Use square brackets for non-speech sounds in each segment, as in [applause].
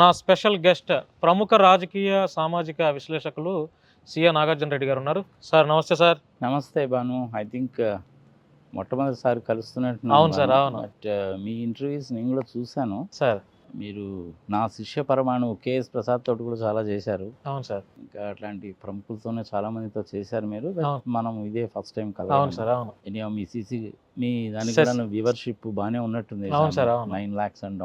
నా special guest ప్రముఖ రాజకీయ సామాజిక విశ్లేషకులు సిఏ నాగార్జున రెడ్డి గారు ఉన్నారు. సార్ నమస్తే సార్. నమస్తే బాను ఐ థింక్ మొట్టమొదటిసారి కలుస్తున్నట్టు అవును సార్, అవును. బట్ మీ ఇంటర్వ్యూస్ నేను కూడా చూశాను. సార్. మీరు నా శిష్య పరమాణు కేఎస్ ప్రసాద్ తోటి కూడా చాలా చేశారు. అవును సార్. ఇంకా అట్లాంటి ప్రముఖులతోనే చాలా మందితో చేశారు మీరు. మనం ఇదే ఫస్ట్ టైం అవును సార్ అవును. మీ సిసి మీ దానికి వ్యూవర్షిప్ బాగానే ఉన్నట్టుంది అవును sir. Nine lakhs and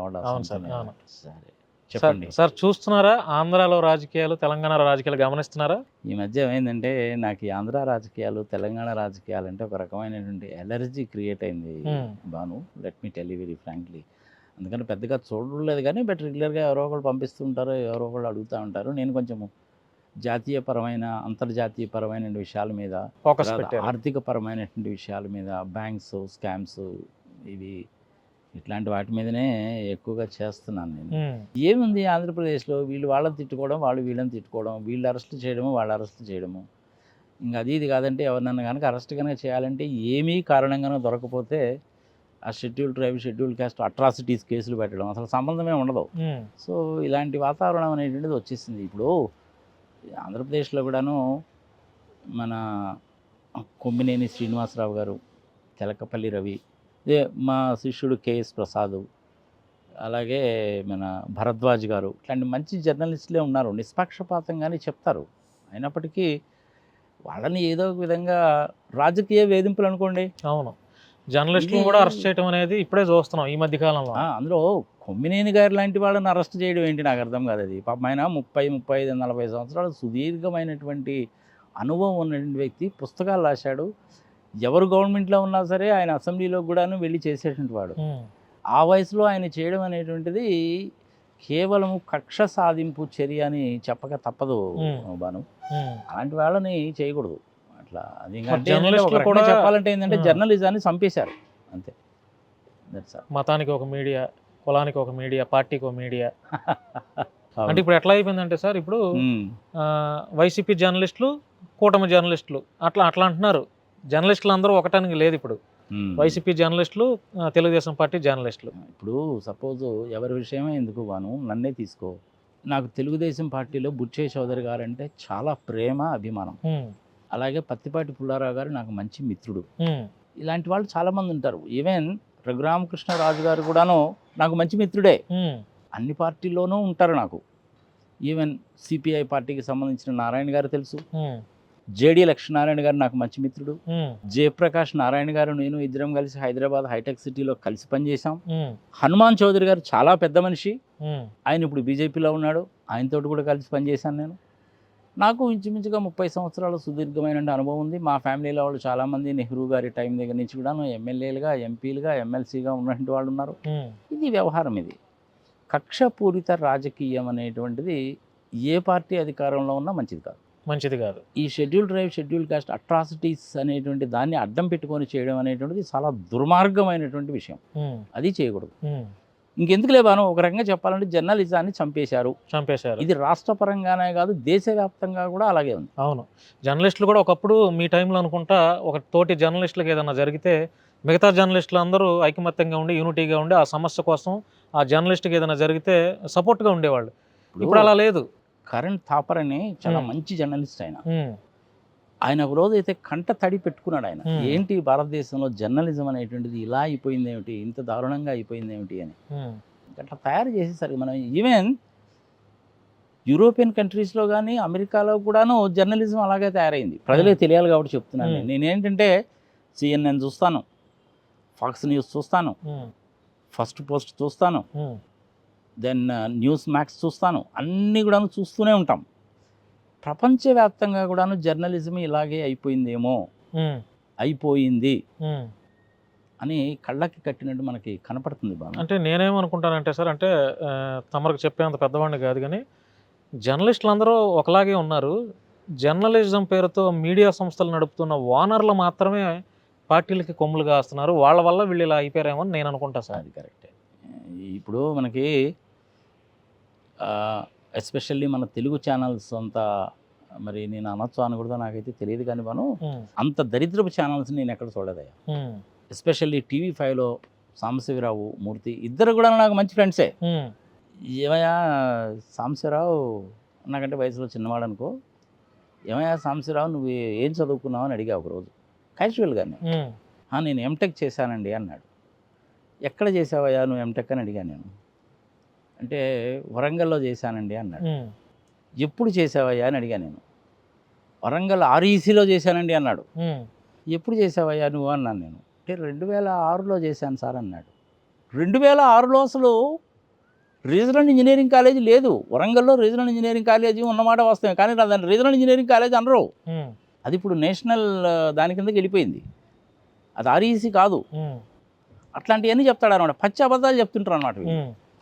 sir, అవును. సరే సార్. చెప్పండి. సార్ చూస్తున్నారా? ఆంధ్రాలో రాజకీయాలు తెలంగాణ రాజకీయాలు గమనిస్తున్నారా? ఈ మధ్య ఏమైందంటే నాకు ఈ ఆంధ్ర రాజకీయాలు తెలంగాణ రాజకీయాలు అంటే ఒక రకమైనటువంటి ఎలర్జీ క్రియేట్ అయింది. Banu let me tell very frankly అందుకని పెద్దగా చూడలేదు కానీ బట్ రెగ్యులర్గా ఎవరో ఒకళ్ళు పంపిస్తుంటారు ఎవరో ఒకళ్ళు అడుగుతూ ఉంటారు. నేను కొంచెము జాతీయపరమైన అంతర్జాతీయపరమైన విషయాల మీద ఆర్థిక పరమైనటువంటి విషయాల మీద బ్యాంక్స్ స్కామ్స్ ఇవి ఇట్లాంటి వాటి మీదనే ఎక్కువగా చేస్తున్నాను నేను. ఏముంది ఆంధ్రప్రదేశ్లో? వీళ్ళు వాళ్ళని తిట్టుకోవడం వాళ్ళు వీళ్ళని తిట్టుకోవడం వీళ్ళు అరెస్ట్ చేయడము వాళ్ళు అరెస్ట్ చేయడము. ఇంకా అది ఇది కాదంటే ఎవరినన్నా కనుక అరెస్ట్ కనుక చేయాలంటే ఏమీ కారణంగానో దొరకపోతే ఆ schedule tribe schedule caste atrocities కేసులు పెట్టడం అసలు సంబంధమే ఉండదు. సో ఇలాంటి వాతావరణం అనేటువంటిది వచ్చేసింది. ఇప్పుడు ఆంధ్రప్రదేశ్లో కూడాను మన కొమ్మినేని శ్రీనివాసరావు గారు తెలకపల్లి రవి ఇదే మా శిష్యుడు కేఎస్ ప్రసాద్. అలాగే మన భరద్వాజ్ గారు. ఇట్లాంటి మంచి జర్నలిస్టులే ఉన్నారు. నిష్పక్షపాతంగానే చెప్తారు. అయినప్పటికీ వాళ్ళని ఏదో ఒక విధంగా రాజకీయ వేధింపులు అనుకోండి. అవును. జర్నలిస్టులు కూడా అరెస్ట్ చేయడం అనేది ఇప్పుడే చూస్తున్నాం ఈ మధ్య కాలంలో అందులో కొమ్మినేని గారి లాంటి వాళ్ళని అరెస్ట్ చేయడం ఏంటి నాకు అర్థం కాదు అది. పాపం ఆయన ముప్పై ముప్పై ఐదు నలభై సంవత్సరాలు సుదీర్ఘమైనటువంటి అనుభవం ఉన్నటువంటి వ్యక్తి. పుస్తకాలు రాశాడు. ఎవరు గవర్నమెంట్లో ఉన్నా సరే ఆయన అసెంబ్లీలో కూడాను వెళ్ళి చేసేటువంటి వాడు. ఆ వయసులో ఆయన చేయడం అనేటువంటిది కేవలం కక్ష సాధింపు చర్య అని చెప్పక తప్పదు. బాను. అలాంటి వాళ్ళని చేయకూడదు. అట్లా అది కూడా- చెప్పాలంటే ఏంటంటే. జర్నలిజాన్ని చంపేశారు. అంతే. దట్స్ మతానికి ఒక మీడియా కులానికి ఒక మీడియా పార్టీకి ఒక మీడియా. [laughs] అంటే ఇప్పుడు ఎట్లా అయిపోయిందంటే సార్ ఇప్పుడు వైసీపీ జర్నలిస్టులు కూటమి జర్నలిస్టులు అట్లా అట్లా అంటున్నారు. జర్నలిస్టులు అందరూ ఒకటానికి లేదు ఇప్పుడు. వైసీపీ జర్నలిస్టులు తెలుగుదేశం పార్టీ జర్నలిస్టులు. ఇప్పుడు సపోజ్ ఎవరి విషయమే ఎందుకు బాను నన్నే తీసుకో. నాకు తెలుగుదేశం పార్టీలో బుచ్చే చౌదరి గారు అంటే చాలా ప్రేమ అభిమానం. అలాగే పత్తిపాటి పుల్లారావు గారు నాకు మంచి మిత్రుడు. ఇలాంటి వాళ్ళు చాలామంది ఉంటారు. ఈవెన్ రఘురామకృష్ణరాజు గారు కూడాను నాకు మంచి మిత్రుడే. అన్ని పార్టీల్లోనూ ఉంటారు నాకు. ఈవెన్ సిపిఐ పార్టీకి సంబంధించిన నారాయణ గారు తెలుసు. జేడి లక్ష్మీనారాయణ గారు నాకు మంచి మిత్రుడు. జయప్రకాష్ నారాయణ గారు నేను ఇద్దరం కలిసి హైదరాబాద్ హైటెక్ సిటీలో కలిసి పనిచేశాం. ఉమ్, హనుమాన్ చౌదరి గారు చాలా పెద్ద మనిషి. ఆయన ఇప్పుడు బీజేపీలో ఉన్నాడు. ఆయనతోటి కూడా కలిసి పనిచేశాను నేను. నాకు ఇంచుమించుగా ముప్పై సంవత్సరాల సుదీర్ఘమైన అనుభవం ఉంది. మా ఫ్యామిలీలో వాళ్ళు చాలామంది నెహ్రూ గారి టైం దగ్గర నుంచి కూడా ఎమ్మెల్యేలుగా ఎంపీలుగా ఎమ్మెల్సీగా ఉన్నటువంటి వాళ్ళు ఉన్నారు. ఇది వ్యవహారం ఇది. కక్షపూరిత రాజకీయం అనేటువంటిది ఏ పార్టీ అధికారంలో ఉన్నా మంచిది కాదు. మంచిది కాదు. ఈ schedule tribe schedule caste atrocities అనేటువంటి దాన్ని అడ్డం పెట్టుకొని చేయడం అనేటువంటిది చాలా దుర్మార్గమైనటువంటి విషయం. అది చేయకూడదు. ఇంకెందుకు లేబాను ఒక రకంగా చెప్పాలంటే జర్నలిజాన్ని చంపేశారు. చంపేశారు. ఇది రాష్ట్ర పరంగానే కాదు దేశవ్యాప్తంగా కూడా అలాగే ఉంది. అవును. జర్నలిస్టులు కూడా ఒకప్పుడు మీ టైంలో అనుకుంటా ఒక తోటి జర్నలిస్టులకు ఏదైనా జరిగితే మిగతా జర్నలిస్టులు అందరూ ఐకమత్యంగా ఉండి యూనిటీగా ఉండి ఆ సమస్య కోసం ఆ జర్నలిస్ట్కి ఏదైనా జరిగితే సపోర్ట్గా ఉండేవాళ్ళు. ఇప్పుడు అలా లేదు. కరణ్ థాపర్ అని చాలా. మంచి జర్నలిస్ట్ ఆయన. ఆయన ఒక రోజు అయితే కంట తడి పెట్టుకున్నాడు ఆయన. ఏంటి భారతదేశంలో జర్నలిజం అనేటువంటిది ఇలా అయిపోయింది ఏమిటి? ఇంత దారుణంగా అయిపోయింది ఏమిటి అని. అట్లా తయారు చేసేసరికి మనం ఈవెన్ యూరోపియన్ కంట్రీస్లో కానీ అమెరికాలో కూడాను జర్నలిజం అలాగే తయారైంది. ప్రజలకు తెలియాలి కాబట్టి చెప్తున్నాను. నేను. నేనేంటంటే సిఎన్ఎన్ చూస్తాను ఫాక్స్ న్యూస్ చూస్తాను ఫస్ట్ పోస్ట్ చూస్తాను. దెన్ న్యూస్ మ్యాక్స్ చూస్తాను. అన్నీ కూడాను చూస్తూనే ఉంటాం. ప్రపంచవ్యాప్తంగా కూడాను జర్నలిజం ఇలాగే అయిపోయిందేమో. అయిపోయింది. అని కళ్ళకి కట్టినట్టు మనకి కనపడుతుంది బాగా అంటే నేనేమనుకుంటానంటే సార్ అంటే తమరికి చెప్పేంత పెద్దవాడిని కాదు కానీ జర్నలిస్టులు అందరూ ఒకలాగే ఉన్నారు. జర్నలిజం పేరుతో మీడియా సంస్థలు నడుపుతున్న ఓనర్లు మాత్రమే పార్టీలకి కొమ్ములు కాస్తున్నారు. వాళ్ళ వల్ల వీళ్ళు ఇలా అయిపోయారేమో నేను అనుకుంటా సార్. అది కరెక్టే. ఇప్పుడు మనకి ఎస్పెషల్లీ మన తెలుగు ఛానల్స్ అంతా మరి నేను అనొచ్చు అనకూడదో నాకైతే తెలియదు కానీ మనం అంత దరిద్రపు ఛానల్స్ నేను ఎక్కడ చూడదయ్యా ఉమ్, ఎస్పెషల్లీ టీవీ ఫైవ్లో సాంబశివరావు మూర్తి ఇద్దరు కూడా నాకు మంచి ఫ్రెండ్సే. ఏమయ్యా సాంబశివరావు నాకంటే వయసులో చిన్నవాడు అనుకో ఏమయ్యా సాంబశివరావు నువ్వు ఏం చదువుకున్నావు అని అడిగా ఒకరోజు క్యాజువల్గానే ఉమ్, "ఆ, నేను ఎంటెక్ చేశానండి అన్నాడు. ఎక్కడ చేసావయ్యా నువ్వు ఎంటెక్ అని అడిగాను నేను. అంటే వరంగల్లో చేశానండి అన్నాడు. ఎప్పుడు చేసావయ్యా అని అడిగాను నేను. వరంగల్ ఆర్ఈసీలో చేశానండి అన్నాడు. ఎప్పుడు చేసావయ్యా నువ్వు అన్నాను నేను. అంటే రెండు వేల ఆరులో చేశాను సార్ అన్నాడు. రెండు వేల ఆరులో అసలు రీజనల్ ఇంజనీరింగ్ కాలేజ్ లేదు. వరంగల్లో రీజనల్ ఇంజనీరింగ్ కాలేజీ ఉన్నమాట వాస్తవమే. కానీ దాన్ని రీజనల్ ఇంజనీరింగ్ కాలేజ్ అనరు. అది ఇప్పుడు నేషనల్ దాని కిందకి వెళ్ళిపోయింది. అది ఆర్ఈసీ కాదు. అట్లాంటివన్నీ చెప్తాడు అనమాట పచ్చి అబద్ధాలు చెప్తుంటారు అనమాట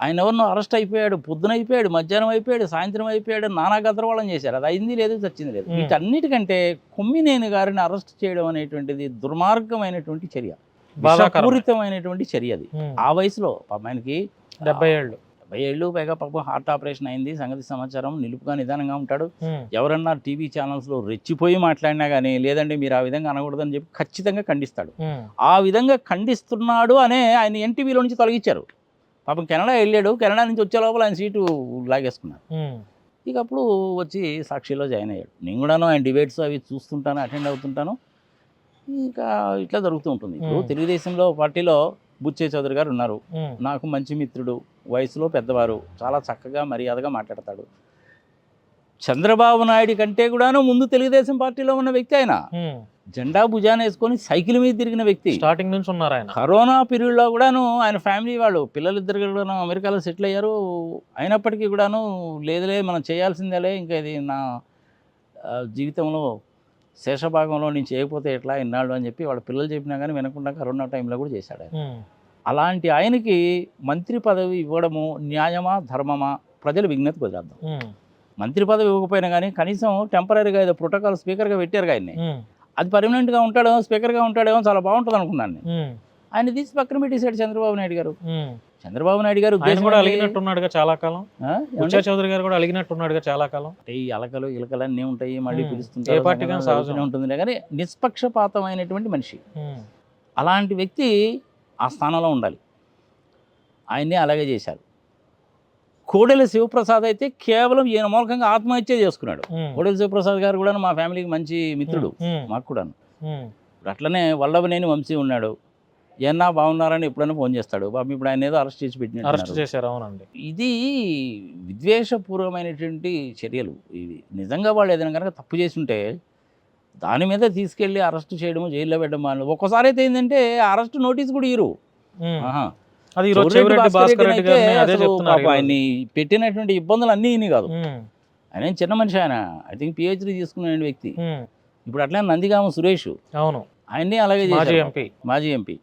ఆయన ఎవరినో అరెస్ట్ అయిపోయాడు పొద్దున అయిపోయాడు మధ్యాహ్నం అయిపోయాడు సాయంత్రం అయిపోయాడు నానా గందరగోళం చేశారు. అది అయింది లేదు చచ్చింది లేదు. వీటన్నిటికంటే కొమ్మినేని గారిని అరెస్ట్ చేయడం అనేటువంటిది దుర్మార్గమైనటువంటి చర్య. బాధాకరం. విషపూరితమైనటువంటి చర్య అది. ఆ వయసులో ఆయనకి డెబ్బై ఏళ్ళు. డెబ్బై ఏళ్ళు పైగా పాపం హార్ట్ ఆపరేషన్ అయింది సంగతి సమాచారం నిలుపుగా నిదానంగా ఉంటాడు. ఎవరన్నా టీవీ ఛానల్స్లో రెచ్చిపోయి మాట్లాడినా కానీ లేదండి మీరు ఆ విధంగా అనకూడదని చెప్పి ఖచ్చితంగా ఖండిస్తాడు. ఆ విధంగా ఖండిస్తున్నాడు అనే ఆయన ఎన్టీవీలో నుంచి తొలగించారు. పాపం కెనడా వెళ్ళాడు. కెనడా నుంచి వచ్చే లోపల ఆయన సీటు లాగేసుకున్నారు. ఇక అప్పుడు వచ్చి సాక్షిలో జాయిన్ అయ్యాడు. నేను కూడాను ఆయన డిబేట్స్ అవి చూస్తుంటాను అటెండ్ అవుతుంటాను. ఇంకా ఇట్లా జరుగుతూ ఉంటుంది. ఇప్పుడు. తెలుగుదేశంలో పార్టీలో బుచ్చే చౌదరి గారు ఉన్నారు. నాకు మంచి మిత్రుడు వయసులో పెద్దవారు చాలా చక్కగా మర్యాదగా మాట్లాడతాడు. చంద్రబాబు నాయుడు కంటే కూడాను ముందు తెలుగుదేశం పార్టీలో ఉన్న వ్యక్తి ఆయన. జెండా భుజాన వేసుకొని సైకిల్ మీద తిరిగిన వ్యక్తి. స్టార్టింగ్ నుంచి ఉన్నారు ఆయన. కరోనా పీరియడ్లో కూడాను ఆయన ఫ్యామిలీ వాళ్ళు పిల్లలిద్దరు కూడాను అమెరికాలో సెటిల్ అయ్యారు. అయినప్పటికీ కూడాను లేదులే మనం చేయాల్సిందేలే ఇంకా ఇది నా జీవితంలో శేషభాగంలో నేను చేయకపోతే ఎట్లా ఇన్నాళ్ళు అని చెప్పి వాళ్ళ పిల్లలు చెప్పినా కానీ వినకుండా కరోనా టైంలో కూడా చేశాడు ఆయన. అలాంటి ఆయనకి మంత్రి పదవి ఇవ్వడము న్యాయమా ధర్మమా ప్రజలు విజ్ఞతకు వదిలేద్దాం. ఉమ్, మంత్రి పదవి ఇవ్వకపోయినా కానీ కనీసం టెంపరీగా ఏదో ప్రోటోకాల్ స్పీకర్గా పెట్టారు ఆయన్ని. అది పర్మనెంట్గా ఉంటాడేమో స్పీకర్గా ఉంటాడేమో చాలా బాగుంటుంది అనుకున్నాను ఆయన తీసి పక్కన పెట్టేశాడు చంద్రబాబు నాయుడు గారు. చంద్రబాబు నాయుడు గారు కూడా? అలిగినట్టున్నాడుగా చాలా కాలం? బుచ్చా చౌదరి గారు కూడా అలిగినట్టున్నాడుగా చాలా కాలం అంటే ఈ అలకలు ఇలకలు అన్నీ ఉంటాయి మళ్ళీ ఉమ్. పిలుస్తుంటారు ఏ పార్టీకైనా సంఘటనలు సహజం. జరుగుతూనే ఉంటుంది కానీ నిష్పక్షపాతమైనటువంటి మనిషి అలాంటి వ్యక్తి ఆ స్థానంలో ఉండాలి ఆయన్ని అలాగే చేశారు కోడెల శివప్రసాద్ అయితే కేవలం ఈయన మూలకంగా ఆత్మహత్య చేసుకున్నాడు. కోడెల శివప్రసాద్ గారు కూడా మా ఫ్యామిలీకి మంచి మిత్రుడు. మాకు కూడా అట్లనే వల్లభనేని వంశీ ఉన్నాడు. ఏనా బాగున్నారని ఎప్పుడైనా ఫోన్ చేస్తాడు. బాబు ఇప్పుడు ఆయన ఏదో అరెస్ట్ చేసి అరెస్ట్ పెట్టినట్టు చేశారు అవునండి. ఇది విద్వేషపూర్వమైనటువంటి చర్యలు. ఇది నిజంగా వాళ్ళు ఏదైనా కనుక తప్పు చేసి ఉంటే దాని మీద తీసుకెళ్ళి అరెస్ట్ చేయడము జైల్లో పెట్టడం ఒక్కసారి అయితే ఏంటంటే అరెస్ట్ నోటీస్ కూడా ఇరు. అది చెవిరెడ్డి భాస్కర్ రెడ్డి గారిని అదే చెప్తున్నారు ఆయన్ని పెట్టినటువంటి ఇబ్బందులు అన్నీ ఇన్ని కాదు. ఆయన చిన్న మనిషి ఆయన. ఐ థింక్ పిహెచ్డీ తీసుకున్న వ్యక్తి. ఇప్పుడు అట్లనే నందిగామ సురేష్. అవును. ఆయన్ని అలాగే మాజీ ఎంపీ మాజీ ఎంపీ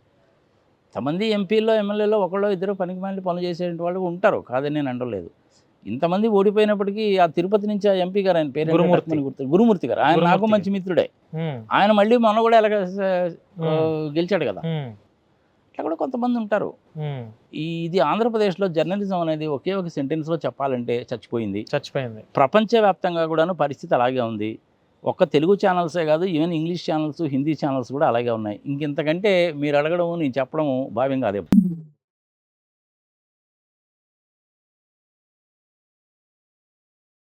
ఇంతమంది ఎంపీల్లో ఎమ్మెల్యేలో ఒకళ్ళు ఇద్దరు పనికి మాలి పనులు చేసేటువంటి వాళ్ళు ఉంటారు. కాదని నేను అంటలేదు ఇంతమంది ఓడిపోయినప్పటికీ ఆ తిరుపతి నుంచి ఆ ఎంపీ గారు ఆయన పేరు గురుమూర్తి. గుర్తు గురుమూర్తి గారు. ఆయన నాకు మంచి మిత్రుడే. ఆయన మళ్ళీ మొన్న కూడా ఎలాగ గెలిచాడు కదా. అట్లా కూడా కొంతమంది ఉంటారు. ఇది ఆంధ్రప్రదేశ్లో జర్నలిజం అనేది ఒకే ఒక సెంటెన్స్లో చెప్పాలంటే చచ్చిపోయింది. చచ్చిపోయింది. ప్రపంచవ్యాప్తంగా కూడాను పరిస్థితి అలాగే ఉంది. ఒక్క తెలుగు ఛానల్సే కాదు even English channels Hindi channels కూడా అలాగే ఉన్నాయి. ఇంకెంతకంటే మీరు అడగడము నేను చెప్పడము భావ్యం కాదేమో